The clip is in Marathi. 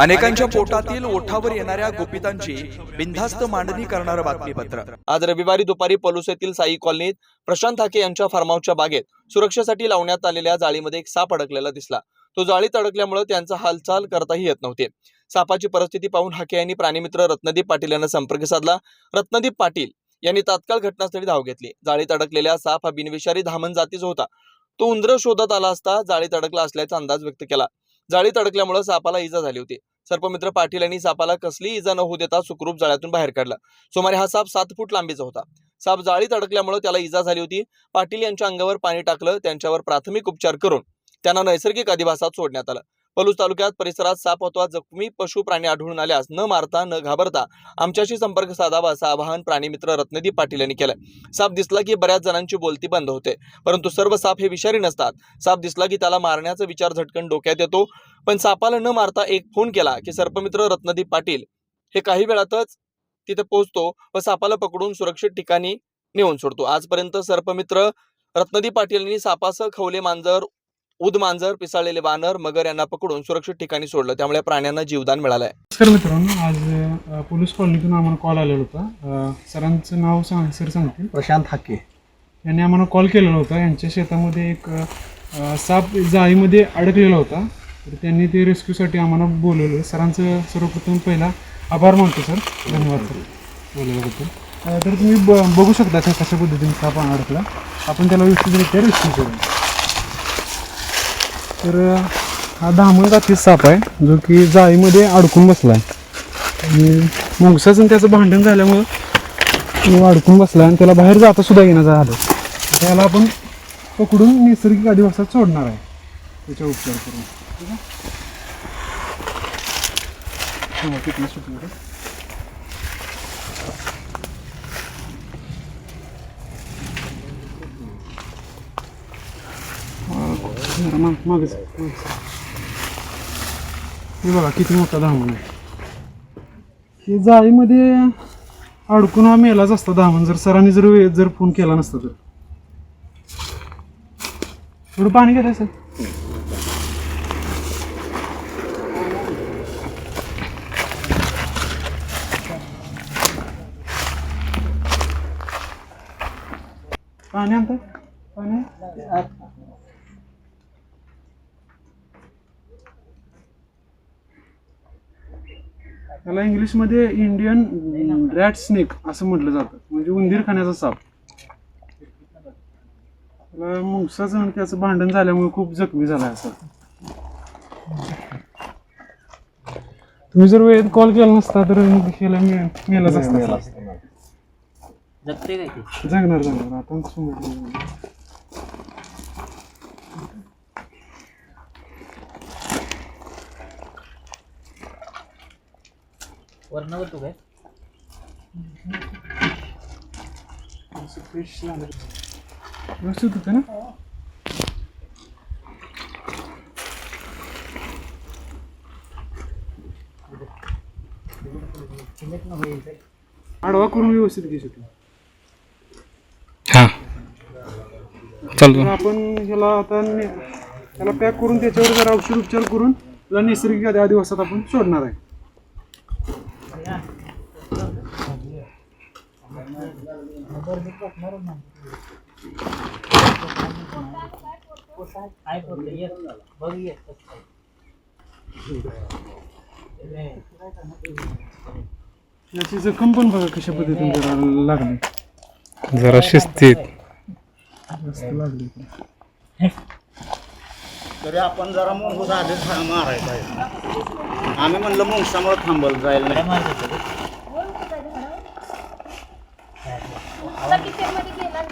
अनेकांच्या पोटातील ओठावर येणाऱ्या गुपितांची बिनधास्त मांडणी करणारं बातमीपत्र. आज रविवारी दुपारी पलूस येथील साई कॉलनीत प्रशांत हाके यांच्या फार्महाऊसच्या बागेत सुरक्षेसाठी लावण्यात आलेल्या जाळीमध्ये एक साप अडकलेला दिसला. तो जाळीत अडकल्यामुळे त्यांचा हालचाल करताही येत नव्हते. सापाची परिस्थिती पाहून हाके यांनी प्राणीमित्र रत्नदीप पाटील यांना संपर्क साधला. रत्नदीप पाटील यांनी तात्काळ घटनास्थळी धाव घेतली. जाळीत अडकलेला साप हा बिनविषारी धामण जातीचा होता. तो उंदर शोधत आला असता जाळीत अडकला असल्याचा अंदाज व्यक्त केला. जाळीत अडकल्यामुळे सापाला इजा झाली होती. सर्पमित्र पाटील यांनी सापाला कसली इजा न होऊ देता सुखरूप जाळ्यातून बाहेर काढला. सुमारे हा साप सात फूट लांबीचा होता. साप जाळीत अडकल्यामुळे त्याला इजा झाली होती. पाटील यांच्या अंगावर पाणी टाकलं त्यांच्यावर प्राथमिक उपचार करून त्यांना नैसर्गिक अधिवासात सोडण्यात आलं. पलूस तालुक्यात परिसरात साप अथवा जखमी पशु प्राणी आढळून आल्यास न मारता न घाबरता आमच्याशी संपर्क साधावा असं आवाहन प्राणीमित्र रत्नदीप पाटील यांनी केलं साप दिसला की बऱ्याच जणांची बोलती बंद होते परंतु सर्व साप हे विषारी नसतात. साप दिसला की त्याला मारण्याचा विचार झटकन डोक्यात येतो पण सापाला न मारता एक फोन केला की सर्पमित्र रत्नदीप पाटील हे काही वेळातच तिथे पोहोचतो व सापाला पकडून सुरक्षित ठिकाणी नेऊन सोडतो. आजपर्यंत सर्पमित्र रत्नदीप पाटील यांनी सापासह खवले मांजर उद मांजर पिसाळलेले वानर मगर यांना पकडून सुरक्षित ठिकाणी सोडलं. त्यामुळे प्राण्यांना जीवदान मिळालंय. नमस्कार मित्रांनो आज पोलीस कॉलनीतून आम्हाला कॉल आलेला होता. सरांचं नाव सांग सर सांगतील. प्रशांत हाके. यांनी आम्हाला कॉल केलेला होता. यांच्या शेतामध्ये एक साप जाळीमध्ये अडकलेला होता. तर त्यांनी ते रेस्क्यूसाठी आम्हाला बोलवलं. सरांचं सर्वप्रथम पहिला आभार मानतो सर. धन्यवाद सर. बोलवल्याबद्दल अ, तर तुम्ही ब बघू शकता का कशा पद्धतीने साप अडकला. आपण त्याला व्यवस्थितरित्या रेस्क्यू करू. तर हा दामण जातीचा साप आहे जो की जाळीमध्ये अडकून बसला आहे आणि मुंगसाचं त्याचं भांडण झाल्यामुळं तो अडकून बसला आणि त्याला बाहेर जाता सुद्धा येणं झालं. त्याला आपण पकडून नैसर्गिक अधिवासात सोडणार आहे. त्याच्या उपचार करून. ठीक आहे हा, किती सुटलं रे? हा, जरा माग- मागच हे बघा किती मोठा धामण आहे हे जाळीमध्ये अडकून हा मेलाच असता धामण जर सरांनी जर वेळेत जर फोन केला नसता तर थोडं पाणी घेताय सर पाणी आणताय पाणी त्याला इंग्लिशमध्ये इंडियन रॅट स्नेक असं म्हटलं जातं. म्हणजे उंदीर खाण्याचा साप. त्याला मुंगसाचं आणि त्याचं भांडण झाल्यामुळे खूप जखमी झाला असं. तुम्ही जर वेळेत कॉल केला नसता तर मग ह्याला मे- मेलाच असता. जगणार जगणार. आता समजलं. वरणावर तू काय. व्यवस्थित होतं ना? आडवा करून व्यवस्थित घे शकतो. हा. चालतो. आपण ह्याला आता ने- त्याला पॅक करून त्याच्यावर जरा औषध उपचार करून त्याला नैसर्गिक आधी दिवसात आपण सोडणार आहे. काय करतो बघ याची जखम पण बघा कशा पद्धतीने जरा लागली. जरा शिस्तीत. जास्त लागली तरी आपण जरा मुंगूस आधीच मारायला पाहिजे. आम्ही म्हणलं मुंगसामुळे थांबल जायला नाही होतं मला किचनमध्ये गेला ना घरात तर